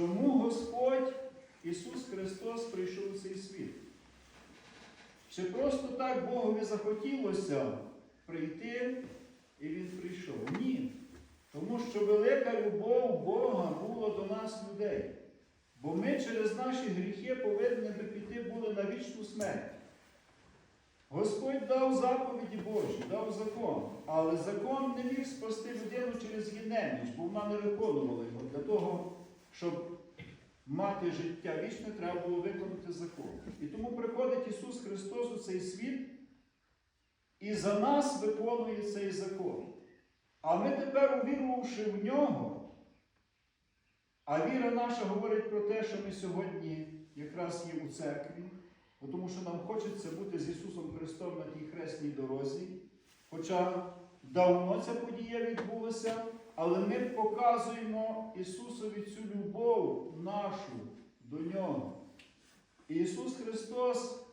чому Господь Ісус Христос прийшов у цей світ? Чи просто так Богові захотілося прийти і Він прийшов? Ні. Тому що велика любов Бога була до нас людей. Бо ми через наші гріхи повинні би піти були на вічну смерть. Господь дав заповіді Божі, дав закон, але закон не міг спасти людину через її бо вона не виконувала його. Для того, щоб мати життя вічне, треба було виконати закон. І тому приходить Ісус Христос у цей світ і за нас виконує цей закон. А ми тепер, увірувавши в нього, а віра наша говорить про те, що ми сьогодні якраз є у церкві, тому що нам хочеться бути з Ісусом Христом на тій хресній дорозі. Хоча давно ця подія відбулася, але ми показуємо Ісусові цю любов нашу до Нього. І Ісус Христос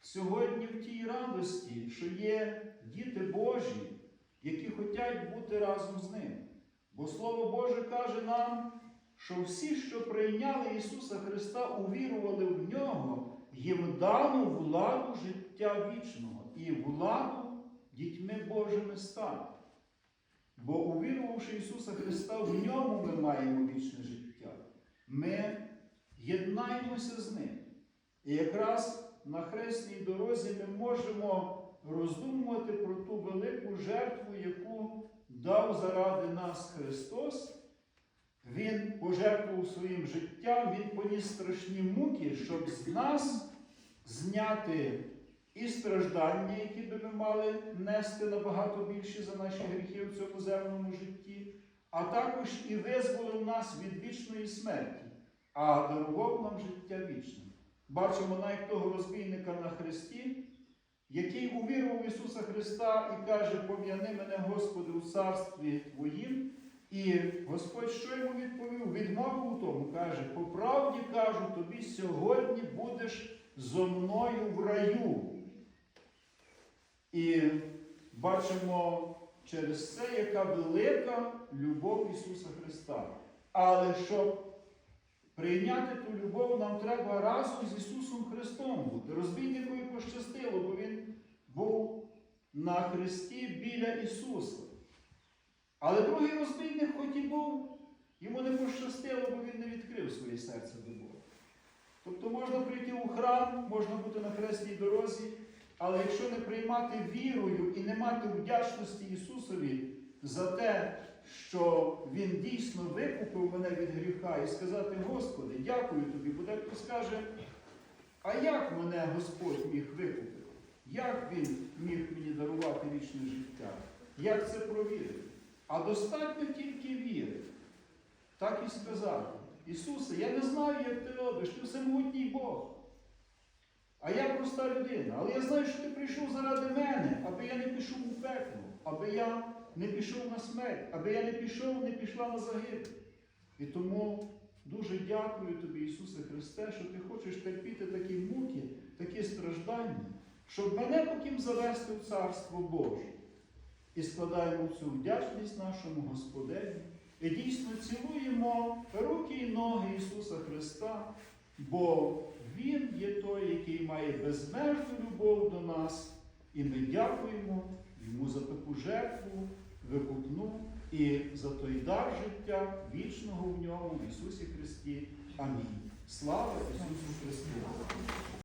сьогодні в тій радості, що є діти Божі, які хочуть бути разом з Ним. Бо Слово Боже каже нам, що всі, що прийняли Ісуса Христа, увірували в Нього, їм дано владу життя вічного і владу дітьми Божими стати. Бо увірувавши Ісуса Христа, в ньому ми маємо вічне життя. Ми єднаємося з Ним. І якраз на хресній дорозі ми можемо роздумувати про ту велику жертву, яку дав заради нас Христос. Він пожертвував своїм життям, Він поніс страшні муки, щоб з нас зняти і страждання, які би ми мали нести набагато більші за наші гріхи в цьому земному житті, а також і визволив нас від вічної смерті, а дарував нам життя вічне. Бачимо навіть того розбійника на Христі, який увірував в Ісуса Христа і каже, пом'яни мене, Господи, у царстві Твоїм. І Господь що йому відповів? Відмовив у тому, каже, по правді кажу тобі, сьогодні будеш зо мною в раю. І бачимо через це, яка велика любов Ісуса Христа. Але щоб прийняти ту любов, нам треба разом з Ісусом Христом бути. Розбійникові пощастило, бо Він був на Христі біля Ісуса. Але другий розбійник, хоч і був, йому не пощастило, бо він не відкрив своє серце до Бога. Тобто можна прийти у храм, можна бути на хресній дорозі, але якщо не приймати вірою і не мати вдячності Ісусові за те, що Він дійсно викупив мене від гріха, і сказати, Господи, дякую тобі, бо дехто скаже, а як мене Господь міг викупити? Як Він міг мені дарувати вічне життя? Як це провірити? А достатньо тільки віри. Так і сказати. Ісусе, я не знаю, як ти робиш, ти всемогутній Бог. А я проста людина. Але я знаю, що ти прийшов заради мене, аби я не пішов у пекло, аби я не пішов на смерть, аби я не пішов, не пішла на загибель. І тому дуже дякую тобі, Ісусе Христе, що ти хочеш терпіти такі муки, такі страждання, щоб мене потім завести в Царство Боже. І складаємо цю вдячність нашому Господеві і дійсно цілуємо руки і ноги Ісуса Христа, бо Він є той, який має безмежну любов до нас, і ми дякуємо Йому за таку жертву, викупну і за той дар життя вічного в ньому, в Ісусі Христі. Амінь. Слава Ісусу Христу!